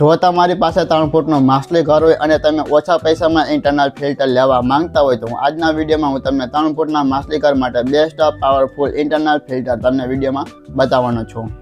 જો તમારી પાસે ત્રણ ફૂટનું માછલી ઘર હોય અને તમે ઓછા પૈસામાં ઇન્ટરનલ ફિલ્ટર લેવા માંગતા હોય તો હું આજના વિડીયોમાં હું તમને ત્રણ ફૂટના માછલી ઘર માટે બેસ્ટ પાવરફુલ ઇન્ટરનલ ફિલ્ટર તમને વિડીયોમાં બતાવવાનો છું.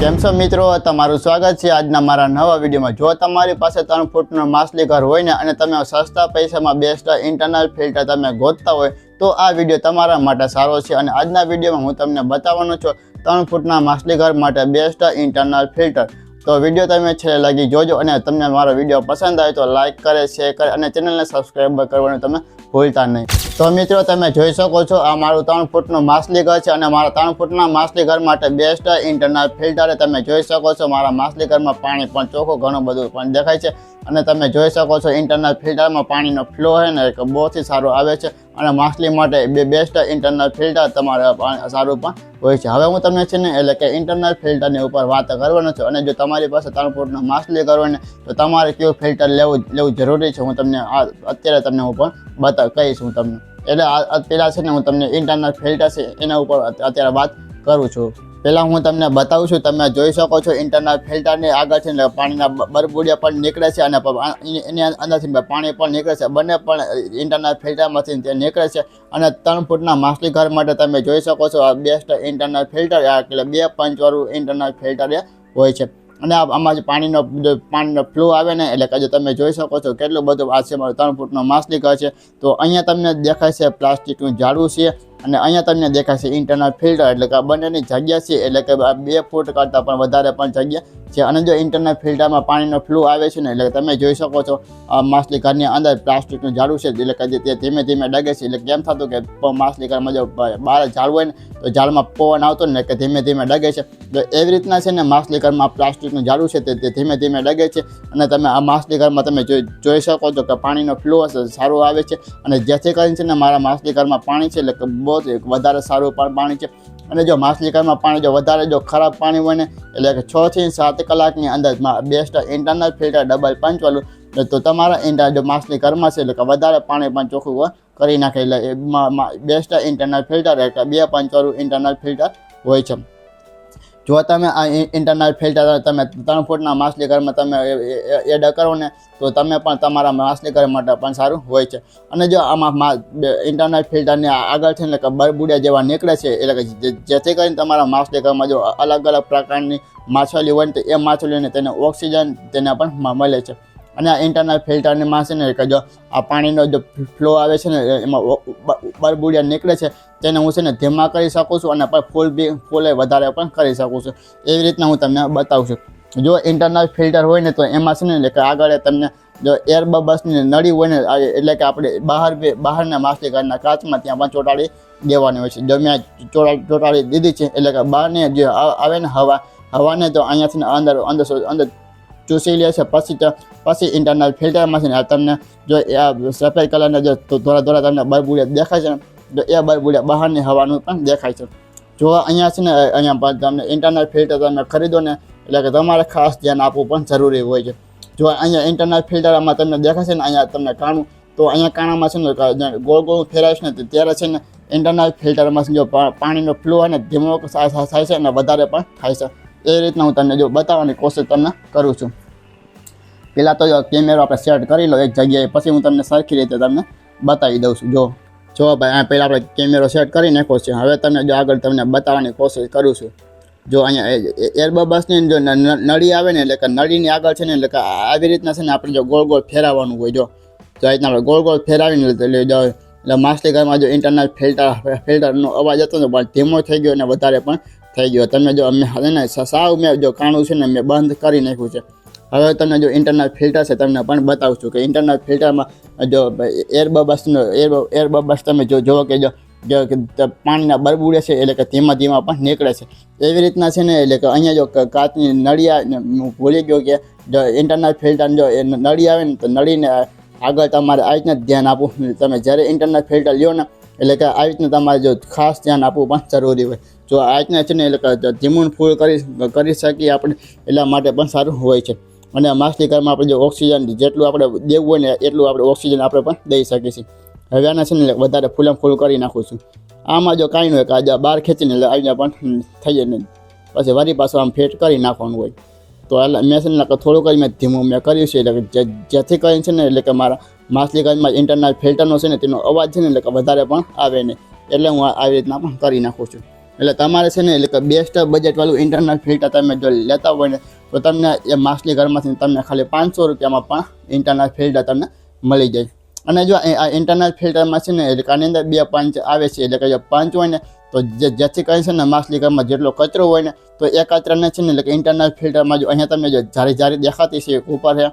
કેમ છો મિત્રો? તમારું સ્વાગત છે આજના મારા નવા વિડીયોમાં. જો તમારી પાસે ત્રણ ફૂટનું માછલી ઘર હોય ને અને તમે સસ્તા પૈસામાં બેસ્ટ ઇન્ટરનલ ફિલ્ટર તમે ગોતતા હોય, તો આ વીડિયો તમારા માટે સારો છે અને આજના વિડીયોમાં હું તમને બતાવવાનો છું ત્રણ ફૂટના માછલી ઘર માટે બેસ્ટ ઇન્ટરનલ ફિલ્ટર તો વીડિયો તમે છેલ્લે લગી જોજો અને તમને મારો વીડિયો પસંદ આવે તો લાઇક કરે, શેર કરે અને ચેનલને સબસ્ક્રાઈબ કરવાનું તમે ભૂલતા નહીં. તો મિત્રો, તમે જોઈ શકો છો, આ મારું ત્રણ ફૂટનું માછલી ઘર છે અને મારા ત્રણ ફૂટના માછલી ઘર માટે બેસ્ટ ઇન્ટરનલ ફિલ્ટર તમે જોઈ શકો છો. મારા માછલી ઘરમાં પાણી પણ ચોખ્ખું, ઘણું બધું પણ દેખાય છે. અને તમે જોઈ શકો છો ઇન્ટરનલ ફિલ્ટરમાં પાણીનો ફ્લો છે ને, એક બહુથી સારો આવે છે. અને માછલી માટે બે બેસ્ટ ઇન્ટરનલ ફિલ્ટર તમારે સારું પણ હોય છે. હવે હું તમને છે ને, એટલે કે ઇન્ટરનલ ફિલ્ટરની ઉપર વાત કરવાનો છું. અને જો તમારી પાસે ત્રણ ફૂટનું માછલી કરવાની તો તમારે કયું ફિલ્ટર લેવું લેવું જરૂરી છે? હું તમને અત્યારે તમને હું પણ બતા કહીશ હું તમને. એટલે પહેલાં છે ને હું તમને ઇન્ટરનલ ફિલ્ટર છે એના ઉપર અત્યારે વાત કરું છું. પહેલાં હું તમને બતાવું છું, તમે જોઈ શકો છો ઇન્ટરનલ ફિલ્ટરની આગળ છે ને પાણીના બરબુડિયા પણ નીકળે છે અને એની અંદરથી પાણી પણ નીકળે છે. બંને પણ ઇન્ટરનલ ફિલ્ટરમાંથી તે નીકળે છે અને ત્રણ ફૂટના માછલી ઘર માટે તમે જોઈ શકો છો, આ બેસ્ટ ઇન્ટરનલ ફિલ્ટર એટલે બે પંચવાળું ઇન્ટરનલ ફિલ્ટર હોય છે. અને આમાં જે પાણીનો પાણીનો ફ્લો આવે ને, એટલે કે તમે જોઈ શકો છો કેટલું બધું આ છે મારું ત્રણ ફૂટનો માછલી ઘર તો અહીંયા તમને દેખાય છે પ્લાસ્ટિકનું ઝાડું છે. અને અહીંયા તમને દેખાશે ઇન્ટરનલ ફિલ્ટર એટલે કે આ બંનેની જગ્યા છે, એટલે કે બે ફૂટ કરતાં પણ વધારે પણ જગ્યા છે. અને જો ઇન્ટરનલ ફિલ્ટરમાં પાણીનો ફ્લો આવે છે ને, એટલે તમે જોઈ શકો છો માછલી ઘરની અંદર પ્લાસ્ટિકનું ઝાડું છે, એટલે કે તે ધીમે ધીમે ડગે છે. એટલે કેમ થતું કે માછલી ઘરમાં જો બહાર ઝાડ હોય ને, તો ઝાડમાં પવન આવતો ને કે ધીમે ધીમે ડગે છે. તો એવી રીતના છે ને, માછલી ઘરમાં પ્લાસ્ટિકનું ઝાડું છે, તે ધીમે ધીમે ડગે છે. અને તમે આ માછલી ઘરમાં તમે જોઈ જોઈ શકો છો કે પાણીનો ફ્લો સારો આવે છે. અને જેથી કરીને છે ને, મારા માછલી ઘરમાં પાણી છે, એટલે કે જ વધારે સારું પણ પાણી છે. અને જો માછલી ઘરમાં પાણી જો વધારે જો ખરાબ પાણી હોય ને, એટલે કે છ થી સાત કલાકની અંદર બેસ્ટ ઇન્ટરનલ ફિલ્ટર ડબલ પંચવાળું તો તમારા ઇન્ટર જો માછલી ઘરમાં છે, એટલે કે વધારે પાણી પણ ચોખ્ખું કરી નાખે. એટલે બેસ્ટ ઇન્ટરનલ ફિલ્ટર એટલે બે પંચવાળું ઇન્ટરનલ ફિલ્ટર હોય છે. જો તમે આ ઇન્ટરનલ ફિલ્ટર તમે ત્રણ ફૂટના માછલી ઘરમાં તમે એડ કરો ને, તો તમે પણ તમારા માછલી ઘર માટે પણ સારું હોય છે. અને જો આમાં ઇન્ટરનલ ફિલ્ટરની આગળ છે ને કે બરબુડિયા જેવા નીકળે છે, એટલે કે જેથી કરીને તમારા માછલી ઘરમાં જો અલગ અલગ પ્રકારની માછલી હોય ને, તો એ માછલીઓને તેને ઓક્સિજન તેને પણ મળે છે. અને આ ઇન્ટરનલ ફિલ્ટરમાં છે ને કે જો આ પાણીનો જો ફ્લો આવે છે ને એમાં બરબુડિયા નીકળે છે, તેને હું છે ને ધીમા કરી શકું છું અને પણ ફૂલ બી, ફૂલે વધારે પણ કરી શકું છું. એવી રીતના હું તમને બતાવું છું. જો ઇન્ટરનલ ફિલ્ટર હોય ને, તો એમાં છે ને કે આગળ તમને જો એર બબલ્સની નળી હોય ને એટલે કે આપણે બહાર બહારના માછલી ઘરના કાચમાં ત્યાં પણ ચોંટાડી દેવાની હોય છે. જો મેં ચોંટા- ચોંટાડી દીધી છે, એટલે કે બહારની જે આવે ને હવા, હવાને તો અહીંયાથી અંદર અંદર અંદર ચૂસી લે છે. પછી પછી ઇન્ટરનલ ફિલ્ટરમાં ને આ તમને જો આ સફેદ કલરના જો ધોરા થોડા તમને બરબુડિયા દેખાય છે ને, તો એ બરબુડિયા બહારની હવાનું પણ દેખાય છે. જો અહીંયા છે ને, અહીંયા પણ તમને ઇન્ટરનલ ફિલ્ટર તમે ખરીદો ને, એટલે કે તમારે ખાસ ધ્યાન આપવું પણ જરૂરી હોય છે. જો અહીંયા ઇન્ટરનલ ફિલ્ટરમાં તમને દેખાશે ને, અહીંયા તમને કાણું તો અહીંયા કાણામાં છે ને ગોળ ગોળ ફેરાય છે ને ત્યારે છે ને ઇન્ટરનલ ફિલ્ટરમાં જો પાણીનો ફ્લો અને ધીમો થાય છે અને વધારે પણ થાય છે. એ રીતના હું તમને જો બતાવવાની કોશિશ તમને કરું છું. પહેલાં તો જો કેમેરો આપણે સેટ કરી લો એક જગ્યાએ, પછી હું તમને સરખી રીતે તમને બતાવી દઉં છું. જો જો ભાઈ, આ પહેલાં આપણે કેમેરો સેટ કરી નાખો છે. હવે તમને જો આગળ તમને બતાવવાની કોશિશ કરું છું. જો અહીંયા એરબબસની જો નળી આવે ને, એટલે કે નળીની આગળ છે ને, એટલે કે આવી રીતના છે ને આપણે જો ગોળ ગોળ ફેરવવાનું હોય, જો. તો આ રીતના આપણે ગોળ ગોળ ફેરવીને લઈ જો એટલે ઘરમાં જો ઇન્ટરનલ ફિલ્ટર ફિલ્ટરનો અવાજ હતો ને, પણ ધીમો થઈ ગયો અને વધારે પણ થઈ ગયો. તમે જો, અમે હવે ને સાવ મેં જો કાણું છે ને મેં બંધ કરી નાખ્યું છે. હવે તમને જો ઇન્ટરનલ ફિલ્ટર છે, તમને પણ બતાવું છું કે ઇન્ટરનલ ફિલ્ટરમાં જો એર બબસનો એર એર બબસ તમે જો જુઓ કે જો જો પાણીના બરબુડે છે એટલે કે ધીમા ધીમા પણ નીકળે છે. એવી રીતના છે ને એટલે કે અહીંયા જો કાચની નળી આવે ભૂલી ગયો કે જો ઇન્ટરનલ ફિલ્ટર જો એ નળી આવે ને તો નળીને આગળ તમારે આ રીતના ધ્યાન આપવું. તમે જ્યારે ઇન્ટરનલ ફિલ્ટર લ્યો ને એટલે કે આ રીતના તમારે જો ખાસ ધ્યાન આપવું પણ જરૂરી હોય. જો આ રીતના છે ને એટલે કે ધીમું ફૂલ કરી કરી શકીએ આપણે, એટલા માટે પણ સારું હોય છે. અને માછલી ઘરમાં આપણે જો ઓક્સિજન જેટલું આપણે દેવું હોય ને એટલું આપણે ઓક્સિજન આપણે પણ દઈ શકીએ છીએ. હવે આના છે ને વધારે ફૂલમ ફૂલ કરી નાખું છું. આમાં જો કાંઈ ન હોય કે આજે બહાર ખેંચીને એટલે આવીને પણ થઈ જાય ને. પછી વારી પાછું આમ ફેટ કરી નાખવાનું હોય. તો એટલે મેં છે ને થોડું કરી મેં ધીમું મેં કર્યું છે એટલે જેથી કરીને છે ને એટલે કે મારા માછલી ઘરમાં ઇન્ટરનલ ફિલ્ટરનો છે ને, તેનો અવાજ છે ને, એટલે કે વધારે પણ આવે નહીં. એટલે હું આવી રીતના પણ કરી નાખું છું. એટલે તમારે છે ને, એટલે કે બેસ્ટ બજેટવાળું ઇન્ટરનલ ફિલ્ટર તમે જો લેતા હોય ને, તો તમને એ માછલી ઘરમાંથી તમને ખાલી પાંચસો રૂપિયામાં પણ ઇન્ટરનલ ફિલ્ટર તમને મળી જાય. અને જો આ ઇન્ટરનલ ફિલ્ટરમાં છે ને, એટલે કે આની અંદર બે પંચ આવે છે, એટલે કે જો પંચ હોય ને, તો જેથી કહે છે ને માછલી ઘરમાં જેટલો કચરો હોય ને, તો એ કચરાને છે ને, એટલે કે ઇન્ટરનલ ફિલ્ટરમાં જો અહીંયા તમને જો જારી જારી દેખાતી છે ઉપર છે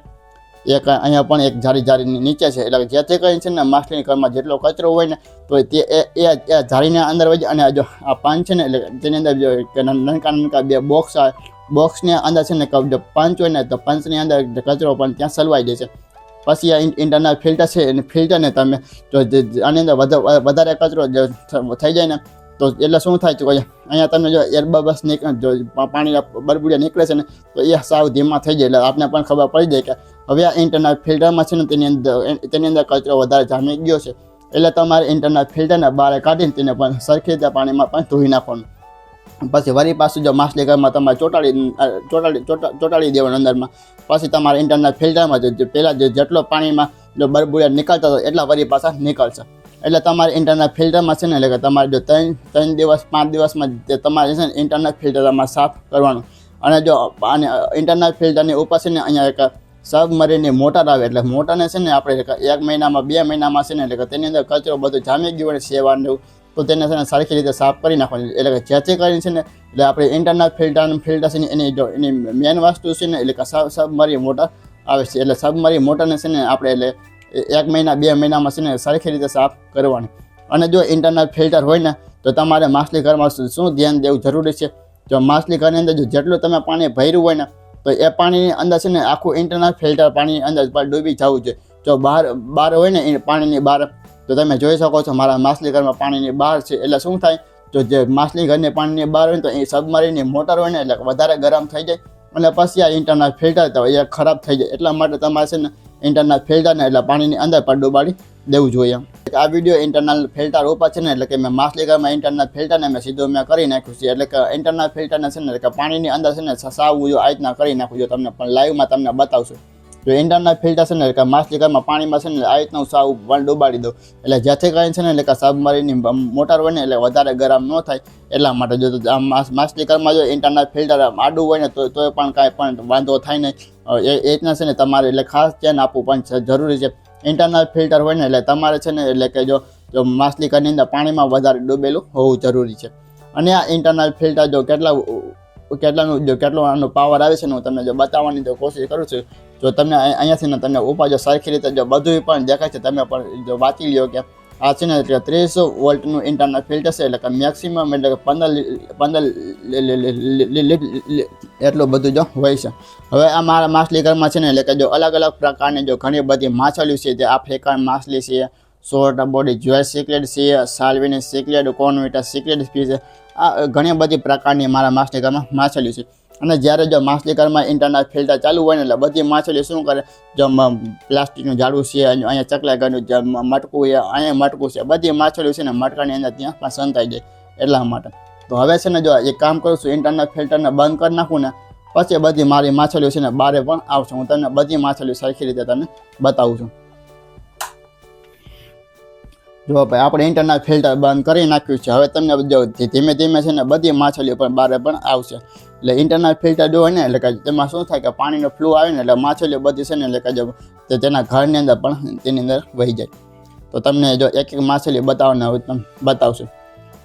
એક અહીંયા પણ એક જારી જારી નીચે છે. એટલે જે જેથી કરીને છે ને માછલીની ઘરમાં જેટલો કચરો હોય ને તો તે એ એ જારીના અંદર વજે અને જો આ પાન છે ને એટલે તેની અંદર જો નાનકા નાનકા બે બોક્સ આવે બોક્સની અંદર છે ને જો પંચ હોય ને તો પંચની અંદર કચરો પણ ત્યાં સલવાઈ જાય છે. પછી આ ઇન્ટરનલ ફિલ્ટર છે અને ફિલ્ટરને તમે જો આની અંદર વધા- વધારે કચરો થઈ જાય ને તો એટલે શું થાય છે અહીંયા તમે જો એરબબસ નીકળે જો પાણી બરબુડિયા નીકળે છે ને તો એ સાવ ધીમા થઈ જાય. એટલે આપને પણ ખબર પડી જાય કે હવે આ ઇન્ટરનલ ફિલ્ટરમાં છે ને તેની અંદર તેની અંદર કચરો વધારે જામી ગયો છે. એટલે તમારે ઇન્ટરનલ ફિલ્ટરને બહાર કાઢીને તેને પણ સરખી રીતે પાણીમાં પણ ધોઈ નાખવાનું. પછી વળી પાછું જો માછલી ઘરમાં તમારે ચોટાડી ચોટાડી, ચોટા- ચોટાડી દેવાનું અંદરમાં. પછી તમારે ઇન્ટરનલ ફિલ્ટરમાં જે- પહેલાં જે જેટલો પાણીમાં જો બરબુડિયા નીકળતા હતા, એટલા વળી પાછા નીકળશે. એટલે તમારે ઇન્ટરનલ ફિલ્ટરમાં છે ને, એટલે કે તમારે જો ત્રણ ત્રણ દિવસ, પાંચ દિવસમાં જે તમારે છે ને ઇન્ટરનલ ફિલ્ટરમાં સાફ કરવાનું. અને જો આને ઇન્ટરનલ ફિલ્ટરની ઉપર છે ને, અહીંયા એક સબમરીનની મોટર આવે એટલે મોટરને છે ને આપણે એક- મહિનામાં, બે મહિનામાં છે ને એટલે કે તેની અંદર કચરો બધું જામી ગયું હોય સેવાને, તો તેને છે ને સરખી રીતે સાફ કરી નાખવાની. એટલે કે જેથી કરીને છે ને એટલે આપણે ઇન્ટરનલ ફિલ્ટર ફિલ્ટર છે ને એની એની મેન વસ્તુ છે ને એટલે કે સબમરી મોટર આવે છે. એટલે સબમરી મોટરને છે ને આપણે એટલે એક મહિના, બે મહિનામાં છે ને સરખી રીતે સાફ કરવાની. અને જો ઇન્ટરનલ ફિલ્ટર હોય ને, તો તમારે માછલી ઘરમાં શું ધ્યાન દેવું જરૂરી છે? જો માછલી ઘરની અંદર જો જેટલું તમે પાણી ભર્યું હોય ને તો એ પાણીની અંદર છે ને આખું ઇન્ટરનલ ફિલ્ટર પાણીની અંદર પર ડૂબી જવું જોઈએ જો બહાર બહાર હોય ને એ પાણીની બહાર, તો તમે જોઈ શકો છો મારા માછલી ઘરમાં પાણીની બહાર છે. એટલે શું થાય? જો જે માછલી ઘરની પાણીની બહાર હોય તો એ સબમરીનની મોટર હોય ને એટલે વધારે ગરમ થઈ જાય અને પછી આ ઇન્ટરનલ ફિલ્ટર તો એ ખરાબ થઈ જાય. એટલા માટે તમારે છે ને ઇન્ટરનલ ફિલ્ટરને એટલે પાણીની અંદર પણ ડૂબાડી દેવું જોઈએ આ વીડિયો ઇન્ટરનલ ફિલ્ટર ઉપર છે ને, એટલે કે મેં માછલીઘરમાં ઇન્ટરનલ ફિલ્ટરને મેં સીધું મેં કરી નાખ્યું છે. એટલે કે ઇન્ટરનલ ફિલ્ટરને છે ને, એટલે કે પાણીની અંદર છે ને સસાવવું જો આ રીતના કરી નાખું જો તમને, પણ લાઈવમાં તમને બતાવશું. જો ઇન્ટરનલ ફિલ્ટર છે ને, એટલે કે માછલી ઘરમાં પાણીમાં છે ને, આ રીતનું સાવ પણ ડૂબાડી દો એટલે જેથી કરીને છે ને, એટલે કે સબમરીનની મોટર હોય ને, એટલે વધારે ગરમ ન થાય, એટલા માટે જો આ માસ- માછલી ઘરમાં જો ઇન્ટરનલ ફિલ્ટર આડું હોય ને, તો, તોય પણ કાંઈ પણ વાંધો થાય નહીં. એ રીતના છે ને, તમારે એટલે ખાસ ધ્યાન આપવું પણ જરૂરી છે. ઇન્ટરનલ ફિલ્ટર હોય ને, એટલે તમારે છે ને, એટલે કે જો જો માછલી ઘરની અંદર પાણીમાં વધારે ડૂબેલું હોવું જરૂરી છે. અને આ ઇન્ટરનલ ફિલ્ટર જો કેટલા, કેટલાનું, જો કેટલો આનો પાવર આવે છે ને, હું તમને જો બતાવવાની તો કોશિશ કરું છું. જો તમને અહીં- અહીંયાથી તમને ઉપર જો સરખી રીતે જો બધું પણ દેખાય છે, તમે પણ જો વાંચી લ્યો કે આ છે ને એટલે ત્રીસ વોલ્ટનું ઇન્ટરનલ ફિલ્ટર છે, એટલે કે મેક્સિમમ એટલે કે પંદર પંદર એટલું બધું જો હોય છે. હવે આ મારા માછલી ઘરમાં છે ને એટલે કે જો અલગ અલગ પ્રકારની જો ઘણી બધી માછલીઓ છે, જે આફ્રિકન માછલી છે, સોર્ટ બોડી જ્વેલ સિક્રેટ છે સાલ્વિની સિક્રેટ કોનવિટા સિક્રેટ ફી આ ઘણી બધી પ્રકારની મારા માછલી ઘરમાં માછલીઓ છે. અને જ્યારે જો માછલી ઘરમાં ઇન્ટરનલ ફિલ્ટર ચાલુ હોય ને એટલે બધી માછલી શું કરે? જો પ્લાસ્ટિકનું ઝાડું છે અહીંયા ચકલા ઘરનું જે મટકું છે અહીંયા મટકું છે. બધી માછલીઓ છે ને મટકાની અંદર ત્યાં પણ સંતાઈ જાય એટલા માટે. તો હવે છે ને જો એ કામ કરું છું ઇન્ટરનલ ફિલ્ટરને બંધ કરી નાખું ને, પછી બધી મારી માછલીઓ છે ને બારે પણ આવશે. હું તમને બધી માછલીઓ સરખી રીતે તમને બતાવું છું. જો ભાઈ, આપણે ઇન્ટરનલ ફિલ્ટર બંધ કરી નાખ્યું છે. હવે તમને જો ધીમે ધીમે છે ને બધી માછલીઓ પણ બારે પણ આવશે. એટલે ઇન્ટરનલ ફિલ્ટર જો હોય ને, એટલે કે તેમાં શું થાય કે પાણીનો ફ્લો આવે ને, એટલે માછલીઓ બધી છે ને, એટલે કે જો તેના ઘરની અંદર પણ તેની અંદર વહી જાય. તો તમને જો એક એક માછલી બતાવવાના હોય તમે બતાવશું.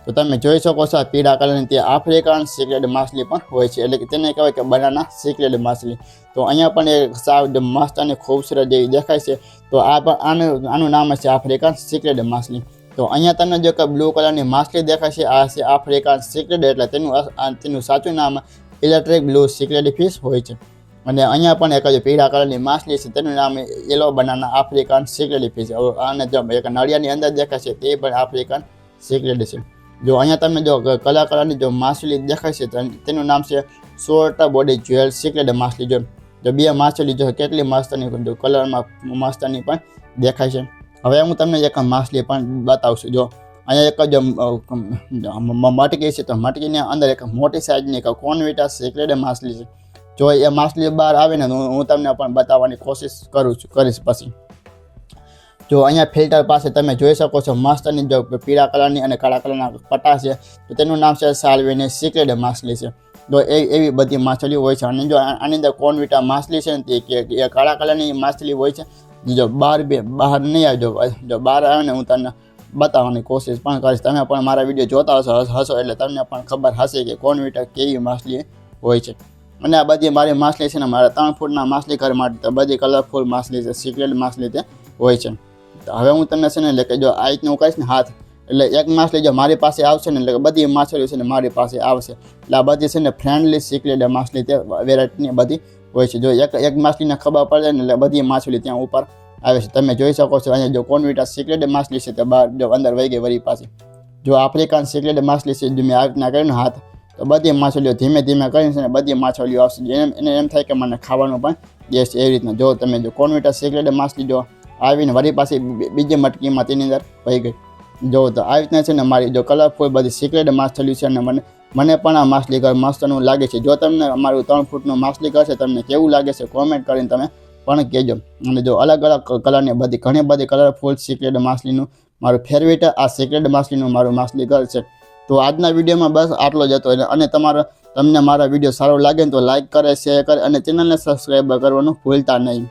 તો તમે જોઈ શકો છો પીળા કલરની તે આફ્રિકન સિક્રેટ માછલી પણ હોય છે. એટલે કે તેને કહેવાય કે બનાના સિક્રેટ માછલી. તો અહીંયા પણ એ સાવ મસ્ત અને ખૂબસૂરત જેવી દેખાય છે. તો આ પણ આનું આનું નામ છે આફ્રિકન સિક્રેટ માછલી. તો અહીંયા તમને જો કે બ્લુ કલરની માછલી દેખાય છે, આ છે આફ્રિકન સિક્રેટ એટલે તેનું તેનું સાચું નામ ઇલેક્ટ્રિક બ્લુ સિક્રેટ ફિશ હોય છે. અને અહીંયા પણ એક જ પીળા કલરની માછલી છે, તેનું નામ yellow banana African cichlid fish અને જો એક નળિયાની અંદર દેખાય છે, તે પણ આફ્રિકન સિક્રેટ છે. જો અહીંયા તમે જો કલા કલરની જો માછલી દેખાય છે, તેનું નામ છે શોર્ટ બોડી જ્વેલ સિક્રેટ માછલી. જો જો બે માછલી જો કેટલી મસ્તની કલરમાં મસ્તની પણ દેખાય છે. હવે હું તમને એક માછલી પણ બતાવશું. જો અહીંયા એક જ મટકી છે તો મટકીની અંદર એક મોટી સાઈઝની એક કોનવીટા સિક્રેટ માછલી છે. જો એ માછલી બહાર આવે ને તો હું તમને પણ બતાવવાની કોશિશ કરું છું, કરીશ પછી. જો અહીંયા ફિલ્ટર પાસે તમે જોઈ શકો છો માસ્ટરની જો પીળા કલરની અને કાળા કલરના પટ્ટા છે, તો તેનું નામ છે સાલ્વીની સિક્રેટ માછલી છે. તો એ, એવી બધી માછલીઓ હોય છે. અને જો આની અંદર કોનવીટા માછલી છે ને તે કાળા કલરની માછલી હોય છે. જો બહાર બે, બહાર નહીં આવજો જો બહાર આવે ને હું તમને બતાવવાની કોશિશ પણ કરીશ. તમે પણ મારા વીડિયો જોતા હશો હશો એટલે તમને પણ ખબર હશે કે કોનવીટા કેવી માછલી હોય છે. અને આ બધી મારી માછલી છે ને, મારા ત્રણ ફૂટના માછલી ઘર માટે તો બધી કલરફુલ માછલી છે સિક્રેટ માછલી તે હોય છે. તો હવે હું તમને છે ને, એટલે કે જો આ રીતનું કહીશ ને, હાથ, એટલે એક માછલી જો મારી પાસે આવશે ને, એટલે બધી માછલીઓ છે ને મારી પાસે આવશે. એટલે આ બધી છે ને ફ્રેન્ડલી સિક્રેટ માછલી તે વેરાયટીની બધી હોય છે. જો એક એક માછલીને ખબર પડે ને, એટલે બધી માછલી ત્યાં ઉપર આવે છે. તમે જોઈ શકો છો, અહીંયા જો કોન્વિટા સિક્રેટ માછલી છે, તે બહાર જો અંદર વહી ગઈ વળી પાસે જો આફ્રિકન સિક્રેટ માછલી છે મેં આ રીતના કર્યું હાથ, તો બધી માછલીઓ ધીમે ધીમે કરીને છે ને બધી માછલીઓ આવશે. એને એને એમ થાય કે મને ખાવાનું પણ દેશ છે એ રીતના. જો તમે જો કોન્વિટા સિક્રેટ માછલી જો આવીને વળી પાછી બીજી મટકીમાં તેની અંદર વહી ગઈ. જો તો આવી રીતના છે ને મારી જો કલરફુલ બધી સિક્રેટ માછલી છે ને મને મને પણ આ માછલી ઘર મસ્તનું લાગે છે. જો તમને અમારું ત્રણ ફૂટનું માછલી ઘર છે તમને કેવું લાગે છે? કોમેન્ટ કરીને તમે પણ કહેજો અને જો અલગ અલગ કલરની બધી, ઘણી બધી કલરફુલ સિક્રેટ માછલીનું મારું ફેવરેટ આ સિક્રેટ માછલીનું મારું માછલી ઘર છે. તો આજના વિડીયોમાં બસ આટલો જ હતો. અને તમારો, તમને મારા વીડિયો સારો લાગે તો લાઈક કરે શેર કરે અને ચેનલને સબસ્ક્રાઈબ કરવાનું ભૂલતા નહીં.